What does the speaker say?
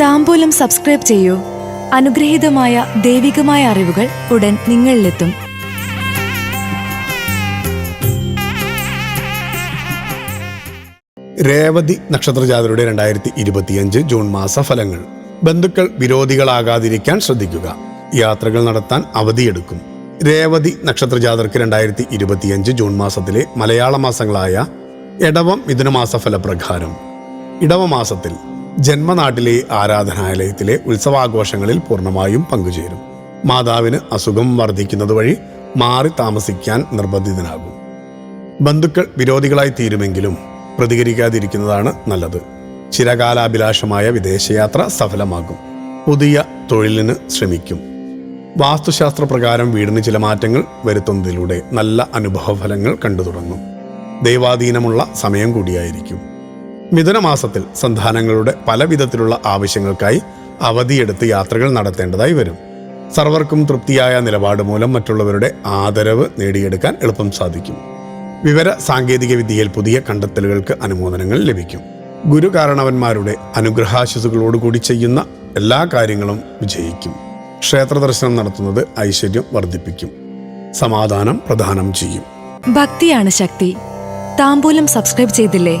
താമ്പൂലം subscribe ചെയ്യൂ. അനുഗ്രഹീതമായ ദൈവികമായ അറിവുകൾ ഉടൻ നിങ്ങളിലെത്തും. രേവതി നക്ഷത്രജാതരുടെ രണ്ടായിരത്തി ഇരുപത്തിയഞ്ച് ജൂൺ മാസ ഫലങ്ങൾ ബന്ധുക്കൾ വിരോധികളാകാതിരിക്കാൻ ശ്രദ്ധിക്കുക. യാത്രകൾ നടത്താൻ അവധിയെടുക്കും. രേവതി നക്ഷത്രജാതർക്ക് രണ്ടായിരത്തി ഇരുപത്തിയഞ്ച് ജൂൺ മാസത്തിലെ മലയാള മാസങ്ങളായ എടവം മിഥുനമാസ ഫലപ്രകാരം ഇടവമാസത്തിൽ ജന്മനാട്ടിലെ ആരാധനാലയത്തിലെ ഉത്സവാഘോഷങ്ങളിൽ പൂർണമായും പങ്കുചേരും. മാതാവിന് അസുഖം വർദ്ധിക്കുന്നത് വഴി മാറി താമസിക്കാൻ നിർബന്ധിതനാകും. ബന്ധുക്കൾ വിരോധികളായി തീരുമെങ്കിലും പ്രതികരിക്കാതിരിക്കുന്നതാണ് നല്ലത്. ചിരകാലാഭിലാഷമായ വിദേശയാത്ര സഫലമാകും. പുതിയ തൊഴിലിന് ശ്രമിക്കും. വാസ്തുശാസ്ത്ര പ്രകാരം വീടിന് ചില മാറ്റങ്ങൾ വരുത്തുന്നതിലൂടെ നല്ല അനുഭവഫലങ്ങൾ കണ്ടു തുടങ്ങും ദൈവാധീനമുള്ള സമയം കൂടിയായിരിക്കും. മിഥുനമാസത്തിൽ സന്താനങ്ങളുടെ പല വിധത്തിലുള്ള ആവശ്യങ്ങൾക്കായി അവധിയെടുത്ത് യാത്രകൾ നടത്തേണ്ടതായി വരും. സർവർക്കും തൃപ്തിയായ നിലപാട് മൂലം മറ്റുള്ളവരുടെ ആദരവ് നേടിയെടുക്കാൻ എളുപ്പം സാധിക്കും. വിവര സാങ്കേതിക വിദ്യയിൽ പുതിയ കണ്ടെത്തലുകൾക്ക് അനുമോദനങ്ങൾ ലഭിക്കും. ഗുരു കാരണവന്മാരുടെ അനുഗ്രഹാശിസുകളോടുകൂടി ചെയ്യുന്ന എല്ലാ കാര്യങ്ങളും വിജയിക്കും. ക്ഷേത്ര ദർശനം നടത്തുന്നത് ഐശ്വര്യം വർദ്ധിപ്പിക്കും. സമാധാനം പ്രദാനം ചെയ്യും. ഭക്തിയാണ് ശക്തി. താമ്പൂലം സബ്സ്ക്രൈബ് ചെയ്തില്ലേ?